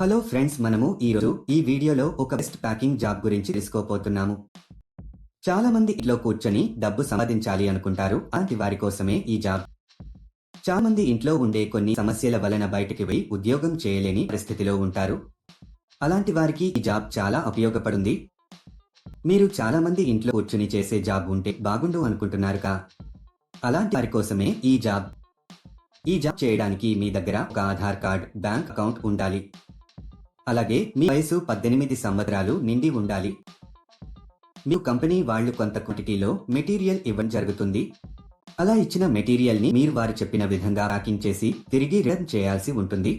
Hello friends మనము ఈరోజు ఈ వీడియోలో ఒక బెస్ట్ ప్యాకింగ్ జాబ్ గురించి తెలుసుకోపోతున్నాము చాలా మంది ఇంట్లో కూర్చొని డబ్బు సంపాదించాలి అనుకుంటారు అలాంటి వారి కోసమే ఈ జాబ్ చాలా మంది ఇంట్లో ఉండే కొన్ని సమస్యల వలన బయటికి పోయి ఉద్యోగం చేయలేని పరిస్థితిలో ఉంటారు. అలాంటి వారికి ఈ జాబ్ చాలా ఉపయోగపడుంది. మీరు చాలా మంది ఇంట్లో కూర్చుని చేసే జాబ్ ఉంటే బాగుండు అనుకుంటున్నారు కా? అలాంటి వారి కోసమే ఈ జాబ్ ఈ జాబ్ చేయడానికి మీ దగ్గర ఒక ఆధార్ కార్డ్ బ్యాంక్ అకౌంట్ ఉండాలి. అలాగే మీ వయసు పద్దెనిమిది సంవత్సరాలు నిండి ఉండాలి. మీ కంపెనీ వాళ్ళు కొంత క్వాంటిటీలో మెటీరియల్ ఇవ్వడం జరుగుతుంది. అలా ఇచ్చిన మెటీరియల్ని మీరు వారు చెప్పిన విధంగా ప్యాకింగ్ చేసి తిరిగి రిటర్న్ చేయాల్సి ఉంటుంది.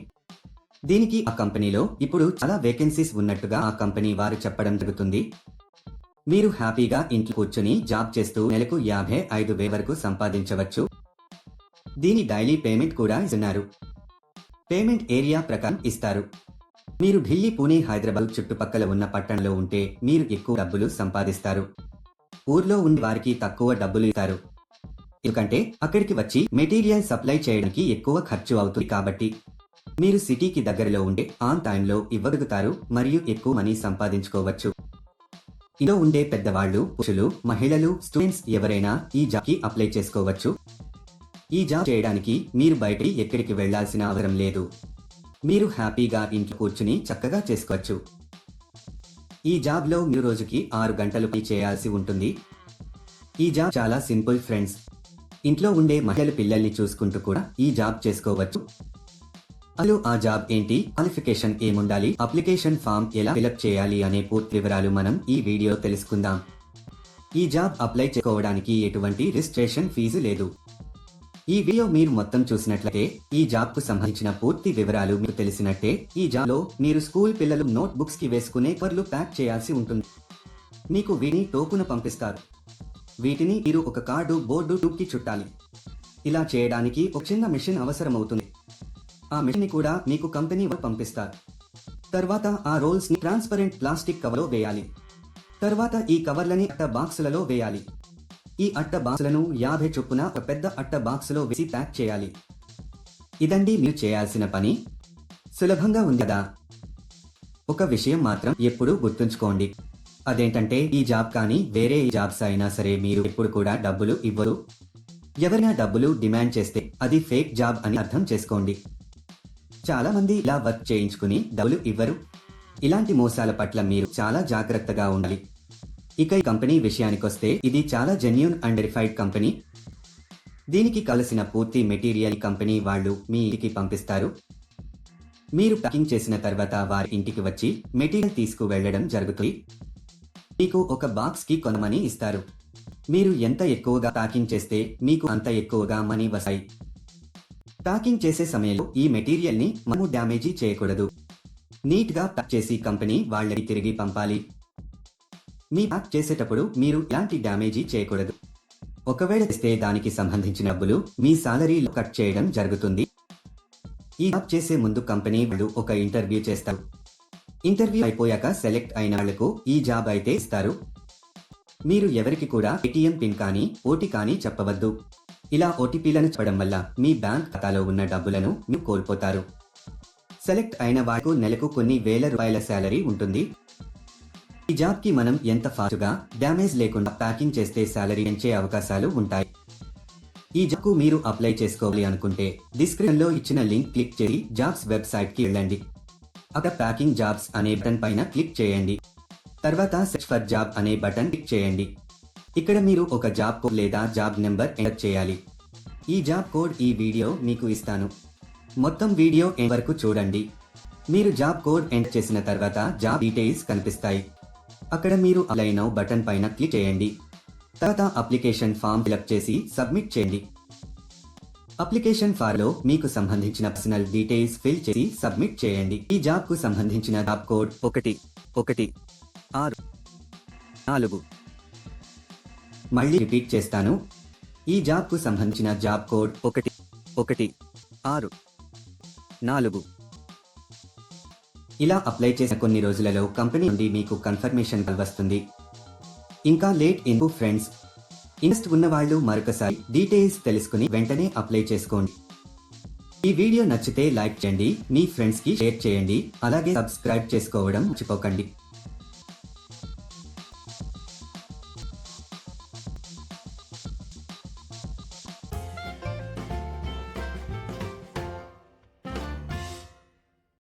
దీనికి ఆ కంపెనీలో ఇప్పుడు చాలా వేకెన్సీస్ ఉన్నట్టుగా ఆ కంపెనీ వారు చెప్పడం జరుగుతుంది. మీరు హ్యాపీగా ఇంట్లో కూర్చొని జాబ్ చేస్తూ నెలకు యాభై ఐదు వే వరకు సంపాదించవచ్చు. దీని డైలీ పేమెంట్ కూడా ఇస్తున్నారు. పేమెంట్ ఏరియా ప్రకారం ఇస్తారు. మీరు ఢిల్లీ పూణే హైదరాబాద్ చుట్టుపక్కల ఉన్న పట్టణంలో ఉంటే మీరు ఎక్కువ డబ్బులు సంపాదిస్తారు. ఊర్లో ఉండే వారికి తక్కువ డబ్బులు ఇస్తారు. ఎందుకంటే అక్కడికి వచ్చి మెటీరియల్ సప్లై చేయడానికి ఎక్కువ ఖర్చు అవుతుంది కాబట్టి. మీరు సిటీకి దగ్గరలో ఉండే ఆన్ టైంలో ఇవ్వగలుగుతారు మరియు ఎక్కువ మనీ సంపాదించుకోవచ్చు. ఇంట్లో ఉండే పెద్దవాళ్ళు పురుషులు మహిళలు స్టూడెంట్స్ ఎవరైనా ఈ జాబ్కి అప్లై చేసుకోవచ్చు. ఈ జాబ్ చేయడానికి మీరు బయటికి ఎక్కడికి వెళ్ళాల్సిన అవసరం లేదు. మీరు హ్యాపీగా ఇంట్లో కూర్చుని చక్కగా చేసుకోవచ్చు. ఈ జాబ్లో మీరు రోజుకి ఆరు గంటలు పని చేయాల్సి ఉంటుంది. ఈ జాబ్ చాలా సింపుల్ ఫ్రెండ్స్. ఇంట్లో ఉండే మహిళలు పిల్లల్ని చూసుకుంటూ కూడా ఈ జాబ్ చేసుకోవచ్చు. అసలు ఆ జాబ్ ఏంటి? క్వాలిఫికేషన్ ఏముండాలి? అప్లికేషన్ ఫామ్ ఎలా ఫిలప్ చేయాలి అనే పూర్తి వివరాలు మనం ఈ వీడియో తెలుసుకుందాం. ఈ జాబ్ అప్లై చేసుకోవడానికి ఎటువంటి రిజిస్ట్రేషన్ ఫీజు లేదు. ఈ వీడియో మీరు మొత్తం చూసినట్లయితే ఈ జాబ్కు సంబంధించిన పూర్తి వివరాలు మీకు తెలిసినట్టే ఈ జాబ్లో మీరు స్కూల్ పిల్లలు నోట్ బుక్స్కి వేసుకునే పర్లు ప్యాక్ చేయాల్సి ఉంటుంది. మీకు వీటిని టోకున పంపిస్తారు. వీటిని మీరు ఒక కార్డు బోర్డు ట్యూబ్ చుట్టాలి. ఇలా చేయడానికి ఒక చిన్న మిషన్ అవసరమవుతుంది. ఆ మిషన్ని కూడా మీకు కంపెనీ పంపిస్తారు. తర్వాత ఆ రోల్స్ని ట్రాన్స్పరెంట్ ప్లాస్టిక్ కవర్లో వేయాలి. తర్వాత ఈ కవర్లని అట్ట బాక్సులలో వేయాలి. ఈ అట్ట బాక్సులను యాభై చొప్పున ఒక పెద్ద అట్ట బాక్సులో వేసి ప్యాక్ చేయాలి. ఇదండి మీరు చేయాల్సిన పని? సులభంగా ఉంది కదా? ఒక విషయం మాత్రం ఎప్పుడూ గుర్తుంచుకోండి. అదేంటంటే ఈ జాబ్ కానీ వేరే జాబ్స్ అయినా సరే మీరు ఎప్పుడు కూడా డబ్బులు ఇవ్వరు. ఎవరైనా డబ్బులు డిమాండ్ చేస్తే అది ఫేక్ జాబ్ అని అర్థం చేసుకోండి. చాలా మంది ఇలా వర్క్ చేయించుకుని డబ్బులు ఇవ్వరు. ఇలాంటి మోసాల పట్ల మీరు చాలా జాగ్రత్తగా ఉండాలి. ఇక ఈ కంపెనీ విషయానికొస్తే ఇది చాలా జెన్యున్ అండ్ వెరిఫైడ్ కంపెనీ. దీనికి కలిసిన పూర్తి మెటీరియల్ కంపెనీ వాళ్ళు మీ ఇంటికి పంపిస్తారు. మీరు ప్యాకింగ్ చేసిన తర్వాత వారి ఇంటికి వచ్చి మెటీరియల్ తీసుకు వెళ్ళడం జరుగుతుంది. మీకు ఒక బాక్స్కి కొనమని ఇస్తారు. మీరు ఎంత ఎక్కువగా ప్యాకింగ్ చేస్తే మీకు అంత ఎక్కువగా మనీ వస్తాయి. ప్యాకింగ్ చేసే సమయంలో ఈ మెటీరియల్ని మనము డ్యామేజీ చేయకూడదు. నీట్గా ప్యాక్ చేసి కంపెనీ వాళ్ళకి తిరిగి పంపాలి. మీ ప్యాక్ చేసేటప్పుడు మీరు ఎలాంటి డ్యామేజీ చేయకూడదు. ఒకవేళ ఇస్తే దానికి సంబంధించిన డబ్బులు మీ సాలరీలో కట్ చేయడం జరుగుతుంది. ఈ జాబ్ చేసే ముందు కంపెనీ వాళ్ళు ఒక ఇంటర్వ్యూ చేస్తారు. ఇంటర్వ్యూ అయిపోయాక సెలెక్ట్ అయిన వాళ్ళకు ఈ జాబ్ అయితే ఇస్తారు. మీరు ఎవరికి కూడా ఏటీఎం పిన్ కానీ ఓటీ కానీ చెప్పవద్దు. ఇలా ఓటీపీలను చెప్పడం వల్ల మీ బ్యాంక్ ఖాతాలో ఉన్న డబ్బులను మీరు కోల్పోతారు. సెలెక్ట్ అయిన వారికి నెలకు కొన్ని వేల రూపాయల శాలరీ ఉంటుంది. ఈ జాబ్కి మనం ఎంత ఫాస్ట్గా డ్యామేజ్ లేకుండా ప్యాకింగ్ చేస్తే శాలరీ పెంచే అవకాశాలు ఉంటాయి. ఈ జాబ్కు మీరు అప్లై చేసుకోవాలి అనుకుంటే డిస్క్రిప్షన్లో ఇచ్చిన లింక్ క్లిక్ చేసి జాబ్స్ వెబ్సైట్కి వెళ్ళండి. అక్కడ ప్యాకింగ్ జాబ్స్ అనే బటన్ పైన క్లిక్ చేయండి. తర్వాత సెర్చ్ ఫర్ జాబ్ అనే బటన్ క్లిక్ చేయండి. ఇక్కడ మీరు ఒక జాబ్ కోడ్ లేదా జాబ్ నెంబర్ ఎంటర్ చేయాలి. ఈ జాబ్ కోడ్ ఈ వీడియో మీకు ఇస్తాను. మొత్తం వీడియో ఎండ్ వరకు చూడండి. మీరు జాబ్ కోడ్ ఎంటర్ చేసిన తర్వాత జాబ్ డీటెయిల్స్ కనిపిస్తాయి. అక్కడ మీరు అప్లై బటన్ పైన క్లిక్ చేయండి. తర్వాత అప్లికేషన్ ఫామ్ ఫిలప్ చేసి సబ్మిట్ చేయండి. అప్లికేషన్ ఫార్లో మీకు సంబంధించిన పర్సనల్ డీటెయిల్స్ ఫిల్ చేసి సబ్మిట్ చేయండి. ఈ జాబ్కు సంబంధించిన జాబ్ కోడ్ ఒకటి ఒకటి ఆరు నాలుగు. మళ్ళీ రిపీట్ చేస్తాను. ఈ జాబ్కు సంబంధించిన జాబ్ కోడ్ ఒకటి ఒకటి ఆరు నాలుగు. ఇలా అప్లై చేసిన కొన్ని రోజులలో కంపెనీ నుండి మీకు కన్ఫర్మేషన్ కాల్ వస్తుంది ఇంకా లేట్ ఇన్ ఫ్రెండ్స్. ఇంట్రెస్ట్ ఉన్న వాళ్ళు మరొకసారి డీటెయిల్స్ తెలుసుకుని వెంటనే అప్లై చేసుకోండి. ఈ వీడియో నచ్చితే లైక్ చేయండి మీ ఫ్రెండ్స్కి షేర్ చేయండి అలాగే సబ్స్క్రైబ్ చేసుకోవడం మర్చిపోకండి.